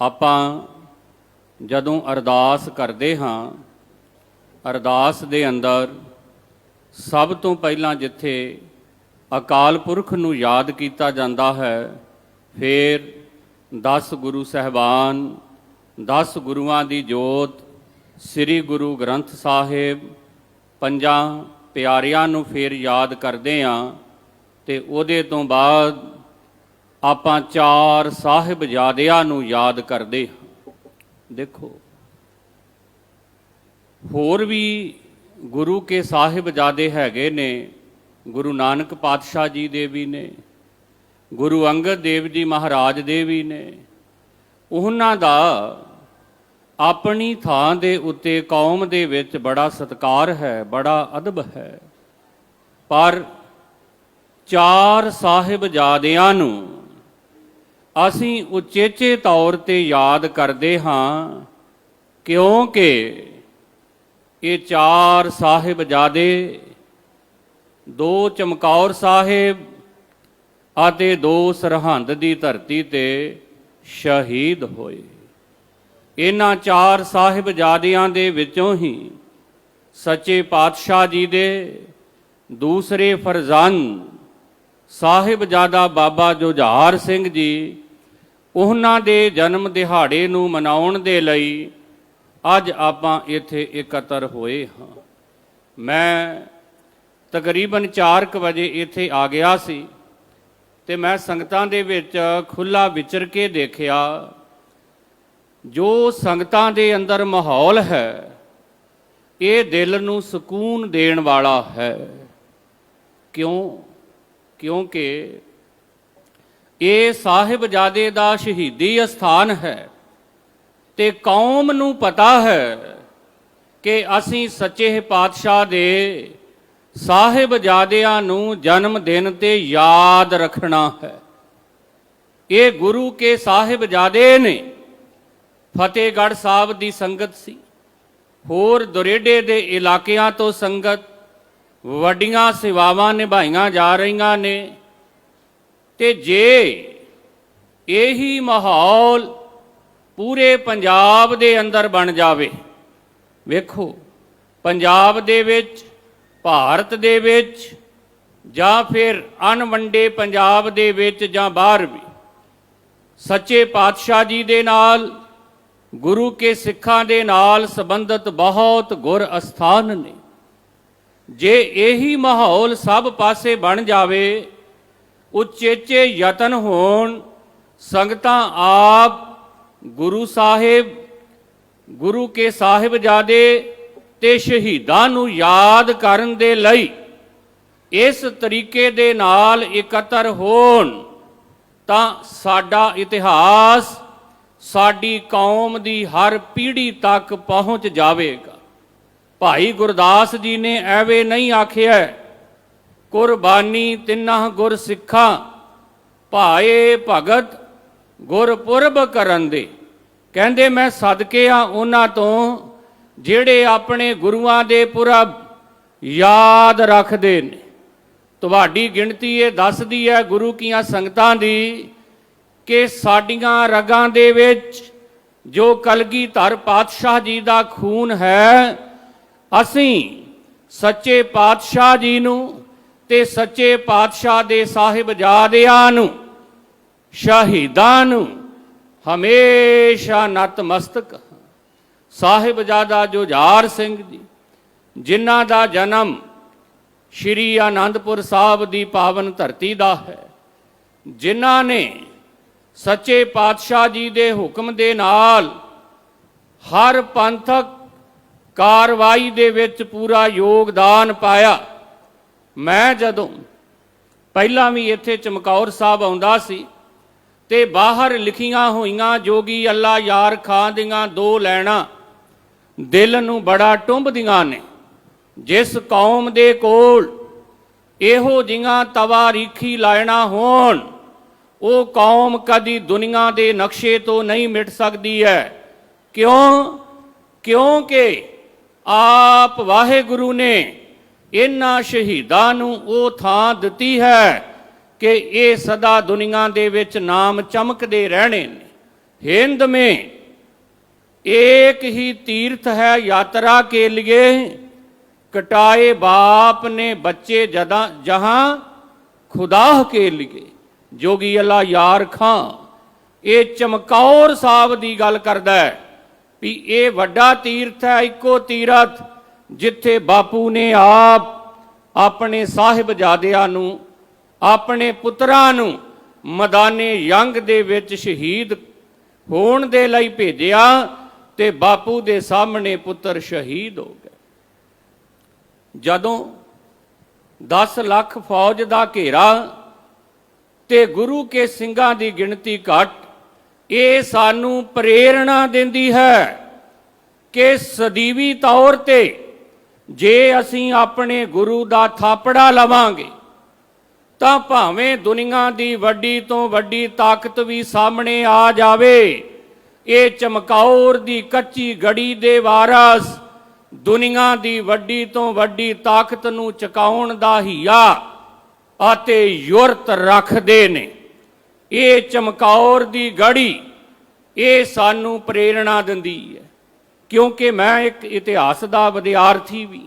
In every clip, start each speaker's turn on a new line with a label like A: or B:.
A: ਆਪਾਂ ਜਦੋਂ ਅਰਦਾਸ ਕਰਦੇ ਹਾਂ, ਅਰਦਾਸ ਦੇ ਅੰਦਰ ਸਭ ਤੋਂ ਪਹਿਲਾਂ ਜਿੱਥੇ ਅਕਾਲ ਪੁਰਖ ਨੂੰ ਯਾਦ ਕੀਤਾ ਜਾਂਦਾ ਹੈ, ਫਿਰ 10 ਗੁਰੂ ਸਹਿਬਾਨ 10 ਗੁਰੂਆਂ ਦੀ ਜੋਤ, ਸ੍ਰੀ ਗੁਰੂ ਗ੍ਰੰਥ ਸਾਹਿਬ, ਪੰਜਾਂ ਪਿਆਰਿਆਂ ਨੂੰ ਫਿਰ ਯਾਦ ਕਰਦੇ ਆਂ ਤੇ ਉਹਦੇ ਤੋਂ ਬਾਅਦ ਆਪਾਂ ਚਾਰ ਸਾਹਿਬਜ਼ਾਦਿਆਂ ਨੂੰ ਯਾਦ ਕਰਦੇ ਹਾਂ। ਦੇਖੋ, ਹੋਰ ਵੀ ਗੁਰੂ ਕੇ ਸਾਹਿਬਜ਼ਾਦੇ ਹੈਗੇ ਨੇ, ਗੁਰੂ ਨਾਨਕ ਪਾਤਸ਼ਾਹ ਜੀ ਦੇ ਵੀ ਨੇ, ਗੁਰੂ ਅੰਗਦ ਦੇਵ ਜੀ ਮਹਾਰਾਜ ਦੇ ਵੀ ਨੇ, ਉਹਨਾਂ ਦਾ ਆਪਣੀ ਥਾਂ ਦੇ ਉੱਤੇ ਕੌਮ ਦੇ ਵਿੱਚ ਬੜਾ ਸਤਿਕਾਰ ਹੈ, ਬੜਾ ਅਦਬ ਹੈ। ਪਰ ਚਾਰ ਸਾਹਿਬਜ਼ਾਦਿਆਂ ਨੂੰ ਅਸੀਂ ਉਚੇਚੇ ਤੌਰ ਤੇ ਯਾਦ ਕਰਦੇ ਹਾਂ, ਕਿਉਂਕਿ ਇਹ ਚਾਰ ਸਾਹਿਬਜ਼ਾਦੇ ਦੋ ਚਮਕੌਰ ਸਾਹਿਬ ਅਤੇ ਦੋ ਸਰਹੰਦ ਦੀ ਧਰਤੀ ਤੇ ਸ਼ਹੀਦ ਹੋਏ। ਇਹਨਾਂ ਚਾਰ ਸਾਹਿਬਜ਼ਾਦਿਆਂ ਦੇ ਵਿੱਚੋਂ ਹੀ ਸੱਚੇ ਪਾਤਸ਼ਾਹ ਜੀ ਦੇ, ਦੂਸਰੇ ਫਰਜ਼ੰਦ ਸਾਹਿਬਜ਼ਾਦਾ ਬਾਬਾ ਜੁਝਾਰ ਸਿੰਘ ਜੀ, ਉਹਨਾਂ ਦੇ ਜਨਮ ਦਿਹਾੜੇ ਨੂੰ ਮਨਾਉਣ ਦੇ ਲਈ ਅੱਜ ਆਪਾਂ ਇੱਥੇ ਇਕੱਤਰ ਹੋਏ ਹਾਂ। ਮੈਂ ਤਕਰੀਬਨ 4:00 ਵਜੇ ਇੱਥੇ ਆ ਗਿਆ ਸੀ ਤੇ ਮੈਂ ਸੰਗਤਾਂ ਦੇ ਵਿੱਚ ਖੁੱਲਾ ਵਿਚਰ ਕੇ ਦੇਖਿਆ। ਜੋ ਸੰਗਤਾਂ ਦੇ ਅੰਦਰ ਮਾਹੌਲ ਹੈ, ਇਹ ਦਿਲ ਨੂੰ ਸਕੂਨ ਦੇਣ ਵਾਲਾ ਹੈ। ਕਿਉਂ? ਕਿਉਂਕਿ ਇਹ ਸਾਹਿਬਜ਼ਾਦੇ ਦਾ ਸ਼ਹੀਦੀ ਅਸਥਾਨ ਹੈ ਤੇ ਕੌਮ ਨੂੰ ਪਤਾ ਹੈ ਕਿ ਅਸੀਂ ਸੱਚੇ ਪਾਤਸ਼ਾਹ ਦੇ ਸਾਹਿਬਜ਼ਾਦਿਆਂ ਨੂੰ ਜਨਮ ਦਿਨ ਤੇ ਯਾਦ ਰੱਖਣਾ ਹੈ। ਇਹ ਗੁਰੂ ਕੇ ਸਾਹਿਬਜ਼ਾਦੇ ਨੇ ਫਤਿਹਗੜ੍ਹ ਸਾਹਿਬ ਦੀ ਸੰਗਤ ਸੀ। ਹੋਰ ਦੁਰੇਡੇ ਦੇ ਇਲਾਕਿਆਂ ਤੋਂ ਸੰਗਤ ਵੱਡੀਆਂ ਸੇਵਾਵਾਂ ਨਿਭਾਈਆਂ ਜਾ ਰਹੀਆਂ ਨੇ ਤੇ ਜੇ ਇਹੀ ਮਾਹੌਲ ਪੂਰੇ ਪੰਜਾਬ ਦੇ ਅੰਦਰ ਬਣ ਜਾਵੇ, ਵੇਖੋ, ਪੰਜਾਬ ਦੇ ਵਿੱਚ, ਭਾਰਤ ਦੇ ਵਿੱਚ ਜਾਂ ਫਿਰ ਅਨਵੰਡੇ ਪੰਜਾਬ ਦੇ ਵਿੱਚ ਜਾਂ ਬਾਹਰ ਵੀ, ਸੱਚੇ ਪਾਤਸ਼ਾਹ ਜੀ ਦੇ ਨਾਲ, ਗੁਰੂ ਕੇ ਸਿੱਖਾਂ ਦੇ ਨਾਲ ਸੰਬੰਧਿਤ ਬਹੁਤ ਗੁਰ ਅਸਥਾਨ ਨੇ। ਜੇ ਇਹੀ ਮਾਹੌਲ ਸਭ ਪਾਸੇ ਬਣ ਜਾਵੇ, ਉਚੇਚੇ ਯਤਨ ਹੋਣ, ਸੰਗਤਾਂ ਆਪ ਗੁਰੂ ਸਾਹਿਬ, ਗੁਰੂ ਕੇ ਸਾਹਿਬਜ਼ਾਦੇ ਤੇ ਸ਼ਹੀਦਾਂ ਨੂੰ ਯਾਦ ਕਰਨ ਦੇ ਲਈ ਇਸ ਤਰੀਕੇ ਦੇ ਨਾਲ ਇਕੱਤਰ ਹੋਣ, ਤਾਂ ਸਾਡਾ ਇਤਿਹਾਸ, ਸਾਡੀ ਕੌਮ ਦੀ ਹਰ ਪੀੜ੍ਹੀ ਤੱਕ ਪਹੁੰਚ ਜਾਵੇਗਾ। ਭਾਈ ਗੁਰਦਾਸ ਜੀ ਨੇ ਐਵੇਂ ਨਹੀਂ ਆਖਿਆ, ਕੁਰਬਾਨੀ ਤਿੰਨਾਂ ਗੁਰ ਸਿੱਖਾਂ, ਭਾਏ ਭਗਤ ਗੁਰਪੁਰਬ ਕਰਨ ਦੇ। ਕਹਿੰਦੇ ਮੈਂ ਸਦਕੇ ਆ ਉਹਨਾਂ ਤੋਂ, ਜਿਹੜੇ ਆਪਣੇ ਗੁਰੂਆਂ ਦੇ ਪੁਰਬ ਯਾਦ ਰੱਖਦੇ ਨੇ। ਤੁਹਾਡੀ ਗਿਣਤੀ ਇਹ ਦੱਸਦੀ ਹੈ ਗੁਰੂ ਕੀਆਂ ਸੰਗਤਾਂ ਦੀ ਕਿ ਸਾਡੀਆਂ ਰਗਾਂ ਦੇ ਵਿੱਚ ਜੋ ਕਲਗੀਧਰ ਪਾਤਸ਼ਾਹ ਜੀ ਦਾ ਖੂਨ ਹੈ ਅਸੀਂ ਸੱਚੇ ਪਾਤਸ਼ਾਹ ਜੀ ਨੂੰ ਤੇ ਸੱਚੇ ਪਾਤਸ਼ਾਹ ਦੇ ਸਾਹਿਬਜ਼ਾਦਿਆਂ ਨੂੰ, ਸ਼ਹੀਦਾਂ ਨੂੰ ਹਮੇਸ਼ਾ ਨਤਮਸਤਕ ਸਾਹਿਬਜ਼ਾਦਾ ਜੁਝਾਰ ਸਿੰਘ ਜੀ, ਜਿਨ੍ਹਾਂ ਦਾ ਜਨਮ ਸ਼੍ਰੀ ਆਨੰਦਪੁਰ ਸਾਹਿਬ ਦੀ ਪਾਵਨ ਧਰਤੀ ਦਾ ਹੈ, ਜਿਨ੍ਹਾਂ ਨੇ ਸੱਚੇ ਪਾਤਸ਼ਾਹ ਜੀ ਦੇ ਹੁਕਮ ਦੇ ਨਾਲ ਹਰ ਪੰਥਕ ਕਾਰਵਾਈ ਦੇ ਵਿੱਚ ਪੂਰਾ ਯੋਗਦਾਨ ਪਾਇਆ। ਮੈਂ ਜਦੋਂ ਪਹਿਲਾਂ ਵੀ ਇੱਥੇ ਚਮਕੌਰ ਸਾਹਿਬ ਆਉਂਦਾ ਸੀ ਤੇ ਬਾਹਰ ਲਿਖੀਆਂ ਹੋਈਆਂ ਜੋਗੀ ਅੱਲਾ ਯਾਰ ਖਾਂ ਦੀਆਂ ਦੋ ਲੈਣਾ ਦਿਲ ਨੂੰ ਬੜਾ ਟੁੰਬਦੀਆਂ ਨੇ। ਜਿਸ ਕੌਮ ਦੇ ਕੋਲ ਇਹੋ ਜਿਹੀਆਂ ਤਵਾਰੀਖੀ ਲਾਇਣਾ ਹੋਣ, ਉਹ ਕੌਮ ਕਦੀ ਦੁਨੀਆ ਦੇ ਨਕਸ਼ੇ ਤੋਂ ਨਹੀਂ ਮਿਟ ਸਕਦੀ ਹੈ। ਕਿਉਂ? ਕਿਉਂਕਿ ਆਪ ਵਾਹਿਗੁਰੂ ਨੇ ਇਹਨਾਂ ਸ਼ਹੀਦਾਂ ਨੂੰ ਉਹ ਥਾਂ ਦਿੱਤੀ ਹੈ ਕਿ ਇਹ ਸਦਾ ਦੁਨੀਆ ਦੇ ਵਿੱਚ ਨਾਮ ਚਮਕਦੇ ਰਹਿਣੇ ਨੇ हिंद में एक ही तीर्थ है यात्रा के लिए कटाए बाप ने बच्चे जदा जहां खुदा के लिए जोगी अला यार खां ਇਹ ਚਮਕੌਰ ਸਾਹਿਬ ਦੀ ਗੱਲ ਕਰਦਾ ਹੈ ਵੀ ਇਹ ਵੱਡਾ ਤੀਰਥ ਹੈ, ਇੱਕੋ ਤੀਰਥ ਜਿੱਥੇ ਬਾਪੂ ਨੇ ਆਪ ਆਪਣੇ ਸਾਹਿਬਜ਼ਾਦਿਆਂ ਨੂੰ, ਆਪਣੇ ਪੁੱਤਰਾਂ ਨੂੰ ਮਦਾਨੇ ਯੰਗ ਦੇ ਵਿੱਚ ਸ਼ਹੀਦ ਹੋਣ ਦੇ ਲਈ ਭੇਜਿਆ ਤੇ ਬਾਪੂ ਦੇ ਸਾਹਮਣੇ ਪੁੱਤਰ ਸ਼ਹੀਦ ਹੋ ਗਏ। ਜਦੋਂ 10 ਲੱਖ ਫੌਜ ਦਾ ਘੇਰਾ ਤੇ ਗੁਰੂ ਕੇ ਸਿੰਘਾਂ ਦੀ ਗਿਣਤੀ ਘਟ ਇਹ ਸਾਨੂੰ ਪ੍ਰੇਰਣਾ ਦਿੰਦੀ ਹੈ ਕਿ ਸਦੀਵੀ ਤੌਰ ਤੇ ਜੇ ਅਸੀਂ ਆਪਣੇ ਗੁਰੂ ਦਾ ਥਾਪੜਾ ਲਵਾਂਗੇ, ਤਾਂ ਭਾਵੇਂ ਦੁਨੀਆ ਦੀ ਵੱਡੀ ਤੋਂ ਵੱਡੀ ਤਾਕਤ ਵੀ ਸਾਹਮਣੇ ਆ ਜਾਵੇ, ਇਹ ਚਮਕੌਰ ਦੀ ਕੱਚੀ ਗੜੀ ਦੇ ਵਾਰਸ ਦੁਨੀਆ ਦੀ ਵੱਡੀ ਤੋਂ ਵੱਡੀ ਤਾਕਤ ਨੂੰ ਚਕਾਉਣ ਦਾ ਹੀਆ ਅਤੇ ਯੁਰਤ ਰੱਖਦੇ ਨੇ। ਇਹ ਚਮਕੌਰ ਦੀ ਗੜੀ, ਇਹ ਸਾਨੂੰ ਪ੍ਰੇਰਣਾ ਦਿੰਦੀ ਹੈ। ਕਿਉਂਕਿ ਮੈਂ ਇੱਕ ਇਤਿਹਾਸ ਦਾ ਵਿਦਿਆਰਥੀ ਵੀ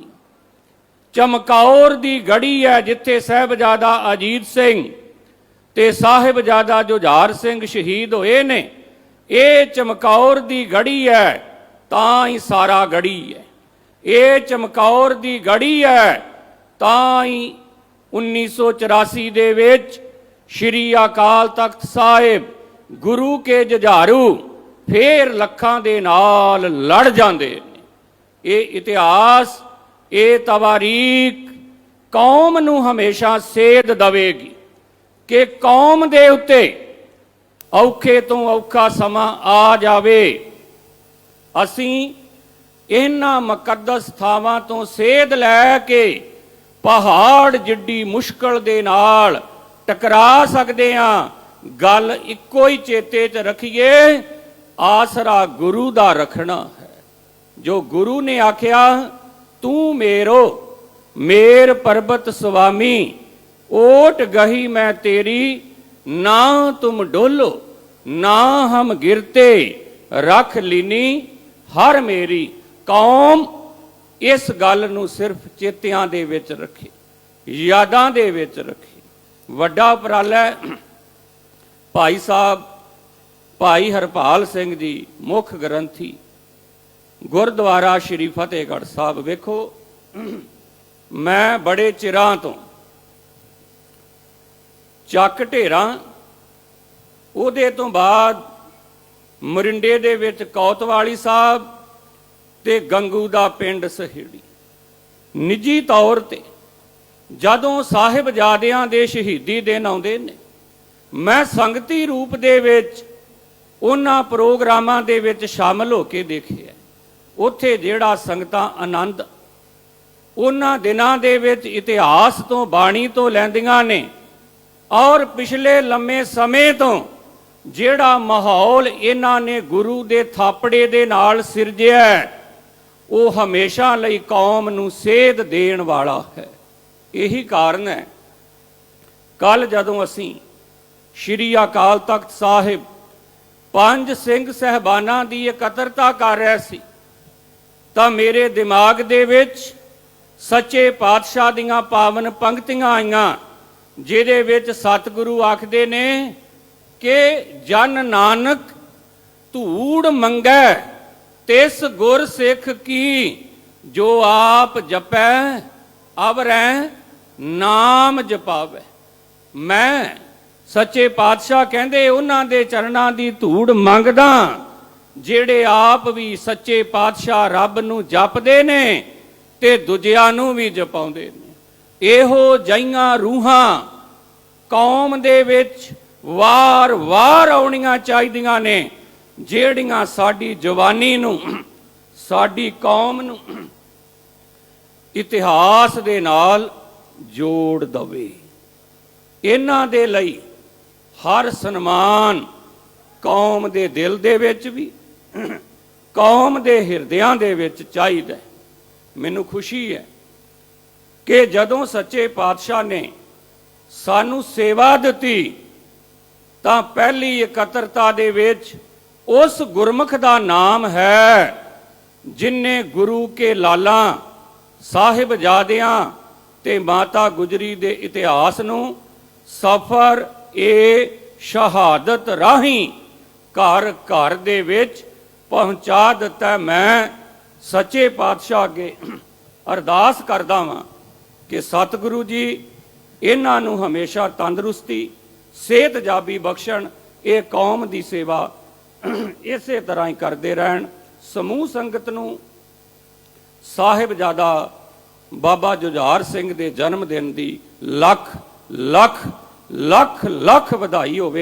A: ਚਮਕੌਰ ਦੀ ਗੜੀ ਹੈ ਜਿੱਥੇ ਸਹਿਬਜ਼ਾਦਾ ਅਜੀਤ ਸਿੰਘ ਤੇ ਸਾਹਿਬਜ਼ਾਦਾ ਜੁਝਾਰ ਸਿੰਘ ਸ਼ਹੀਦ ਹੋਏ ਨੇ। ਇਹ ਚਮਕੌਰ ਦੀ ਗੜੀ ਹੈ, ਤਾਂ ਹੀ ਸਾਰਾ ਗੜੀ ਹੈ। ਇਹ ਚਮਕੌਰ ਦੀ ਗੜੀ ਹੈ, ਤਾਂ ਹੀ 1984 ਦੇ ਵਿੱਚ ਸ਼੍ਰੀ ਅਕਾਲ ਤਖਤ ਸਾਹਿਬ, ਗੁਰੂ ਕੇ ਜੁਝਾਰੂ, ਫੇਰ ਲੱਖਾਂ ਦੇ ਨਾਲ ਲੜ ਜਾਂਦੇ ਨੇ। ਇਹ ਇਤਿਹਾਸ, ਇਹ ਤਵਾਰੀਖ ਕੌਮ ਨੂੰ ਹਮੇਸ਼ਾ ਸੇਧ ਦਵੇਗੀ ਕਿ ਕੌਮ ਦੇ ਉੱਤੇ ਔਖੇ ਤੋਂ ਔਖਾ ਸਮਾਂ ਆ ਜਾਵੇ। ਅਸੀਂ ਇਹਨਾਂ ਮੁਕੱਦਸ ਥਾਵਾਂ ਤੋਂ ਸੇਧ ਲੈ ਕੇ ਪਹਾੜ ਜਿੱਡੀ ਮੁਸ਼ਕਲ ਦੇ ਨਾਲ ਟਕਰਾ ਸਕਦੇ ਹਾਂ। ਗੱਲ ਇੱਕੋ ਹੀ ਚੇਤੇ 'ਚ ਰੱਖੀਏ, ਆਸਰਾ ਗੁਰੂ ਦਾ ਰੱਖਣਾ ਹੈ। ਜੋ ਗੁਰੂ ਨੇ ਆਖਿਆ, ਤੂੰ ਮੇਰੋ, ਮੇਰ ਪਰਬਤ ਸੁਆਮੀ, ਓਟ ਗਹੀ ਮੈਂ ਤੇਰੀ, ਨਾ ਤੁਮ ਡੋਲੋ, ਨਾ ਹਮ ਗਿਰਤੇ, ਰੱਖ ਲੀਨੀ ਹਰ ਮੇਰੀ। ਕੌਮ ਇਸ ਗੱਲ ਨੂੰ ਸਿਰਫ ਚੇਤਿਆਂ ਦੇ ਵਿੱਚ ਰੱਖੇ, ਯਾਦਾਂ ਦੇ ਵਿੱਚ ਰੱਖੇ। ਵੱਡਾ ਉਪਰਾਲਾ ਭਾਈ ਸਾਹਿਬ, ਭਾਈ ਹਰਪਾਲ ਸਿੰਘ ਜੀ, ਮੁੱਖ ਗ੍ਰੰਥੀ, ਗੁਰਦੁਆਰਾ ਸ਼੍ਰੀ ਫਤਿਹਗੜ੍ਹ ਸਾਹਿਬ। ਵੇਖੋ, ਮੈਂ ਬੜੇ ਚਿਰਾਂ ਤੋਂ ਚੱਕ ਢੇਰਾਂ, ਉਹਦੇ ਤੋਂ ਬਾਅਦ ਮਰਿੰਡੇ ਦੇ ਵਿੱਚ ਕੌਤਵਾਲੀ ਸਾਹਿਬ ਤੇ ਗੰਗੂ ਦਾ ਪਿੰਡ ਸਹੇੜੀ। ਨਿੱਜੀ ਤੌਰ ਤੇ ਜਦੋਂ ਸਾਹਿਬਜ਼ਾਦਿਆਂ ਦੇ ਸ਼ਹੀਦੀ ਦਿਨ ਆਉਂਦੇ ਨੇ, ਮੈਂ ਸੰਗਤੀ ਰੂਪ ਦੇ ਵਿੱਚ ਉਹਨਾਂ ਪ੍ਰੋਗਰਾਮਾਂ ਦੇ ਵਿੱਚ ਸ਼ਾਮਲ ਹੋ ਕੇ ਦੇਖਿਆ। ਉੱਥੇ ਜਿਹੜਾ ਸੰਗਤਾਂ ਆਨੰਦ, ਉਹਨਾਂ ਦਿਨਾਂ ਦੇ ਵਿੱਚ ਇਤਿਹਾਸ ਤੋਂ ਬਾਣੀ ਤੋਂ ਲੈਂਦੀਆਂ ਨੇ ਔਰ ਪਿਛਲੇ ਲੰਮੇ ਸਮੇਂ ਤੋਂ ਜਿਹੜਾ ਮਾਹੌਲ ਇਹਨਾਂ ਨੇ ਗੁਰੂ ਦੇ ਥਾਪੜੇ ਦੇ ਨਾਲ ਸਿਰਜਿਆ ਉਹ ਹਮੇਸ਼ਾ ਲਈ ਕੌਮ ਨੂੰ ਸੇਧ ਦੇਣ ਵਾਲਾ ਹੈ। ਇਹੀ ਕਾਰਨ ਹੈ। ਕੱਲ ਜਦੋਂ ਅਸੀਂ ਸ਼੍ਰੀ ਅਕਾਲ ਤਖਤ ਸਾਹਿਬ ਪੰਜ ਸਿੰਘ ਸਹਿਬਾਨਾਂ ਦੀ ਇਕੱਤਰਤਾ ਕਰ ਰਿਹਾ ਸੀ, ਤਾਂ ਮੇਰੇ ਦਿਮਾਗ ਦੇ ਵਿੱਚ ਸੱਚੇ ਪਾਤਸ਼ਾਹ ਦੀਆਂ ਪਾਵਨ ਪੰਕਤੀਆਂ ਆਈਆਂ, ਜਿਹਦੇ ਵਿੱਚ ਸਤਿਗੁਰੂ ਆਖਦੇ ਨੇ ਕਿ, ਜਨ ਨਾਨਕ, ਧੂੜ ਮੰਗੈ, ਤਿਸ ਗੁਰ ਸਿੱਖ ਕੀ, ਜੋ ਆਪ ਜਪੈ, ਅਵਰੈ ਨਾਮ ਜਪਾਵੇ। ਮੈਂ ਸੱਚੇ ਪਾਤਸ਼ਾਹ ਕਹਿੰਦੇ ਉਹਨਾਂ ਦੇ ਚਰਨਾਂ ਦੀ ਧੂੜ ਮੰਗਦਾ ਜਿਹੜੇ ਆਪ ਵੀ ਸੱਚੇ ਪਾਤਸ਼ਾਹ ਰੱਬ ਨੂੰ ਜਪਦੇ ਨੇ ਤੇ ਦੂਜਿਆਂ ਨੂੰ ਵੀ ਜਪਾਉਂਦੇ ਨੇ। ਇਹੋ ਜਈਆਂ ਰੂਹਾਂ ਕੌਮ ਦੇ ਵਿੱਚ ਵਾਰ-ਵਾਰ ਆਉਣੀਆਂ ਚਾਹੀਦੀਆਂ ਨੇ, ਜਿਹੜੀਆਂ ਸਾਡੀ ਜਵਾਨੀ ਨੂੰ, ਸਾਡੀ ਕੌਮ ਨੂੰ ਇਤਿਹਾਸ ਦੇ ਨਾਲ ਜੋੜ ਦਵੇ। ਇਹਨਾਂ ਦੇ ਲਈ ਹਰ ਸਨਮਾਨ ਕੌਮ ਦੇ ਦਿਲ ਦੇ ਵਿੱਚ ਵੀ, ਕੌਮ ਦੇ ਹਿਰਦਿਆਂ ਦੇ ਵਿੱਚ ਚਾਹੀਦਾ ਮੈਨੂੰ ਖੁਸ਼ੀ ਹੈ ਕਿ ਜਦੋਂ ਸੱਚੇ ਪਾਤਸ਼ਾਹ ਨੇ ਸਾਨੂੰ ਸੇਵਾ ਦਿੱਤੀ, ਤਾਂ ਪਹਿਲੀ ਇਕੱਤਰਤਾ ਦੇ ਵਿੱਚ ਉਸ ਗੁਰਮੁਖ ਦਾ ਨਾਮ ਹੈ ਜਿਨਨੇ ਗੁਰੂ ਕੇ ਲਾਲਾਂ, ਸਾਹਿਬਜ਼ਾਦਿਆਂ ਤੇ ਮਾਤਾ ਗੁਜਰੀ ਦੇ ਇਤਿਹਾਸ ਨੂੰ ਸਫਰ ਏ ਸ਼ਹਾਦਤ ਰਾਹੀਂ ਘਰ ਘਰ ਦੇ ਵਿੱਚ ਪਹੁੰਚਾ ਦਿੱਤਾ ਮੈਂ। ਸੱਚੇ ਪਾਤਸ਼ਾਹ ਅੱਗੇ ਅਰਦਾਸ ਕਰਦਾ ਵਾਂ ਕਿ ਸਤਿਗੁਰੂ ਜੀ, ਇਹਨਾਂ ਨੂੰ ਹਮੇਸ਼ਾ ਤੰਦਰੁਸਤੀ, ਸਿਹਤ ਜਾਬੀ ਬਖਸ਼ਣ, ਇਹ ਕੌਮ ਦੀ ਸੇਵਾ ਇਸੇ ਤਰ੍ਹਾਂ ਹੀ ਕਰਦੇ ਰਹਿਣ। ਸਮੂਹ ਸੰਗਤ ਨੂੰ ਸਾਹਿਬਜ਼ਾਦਾ ਬਾਬਾ ਜੁਝਾਰ ਸਿੰਘ ਦੇ ਜਨਮ ਦਿਨ ਦੀ ਲੱਖ ਲੱਖ ਲੱਖ ਲੱਖ ਵਧਾਈ ਹੋਵੇ।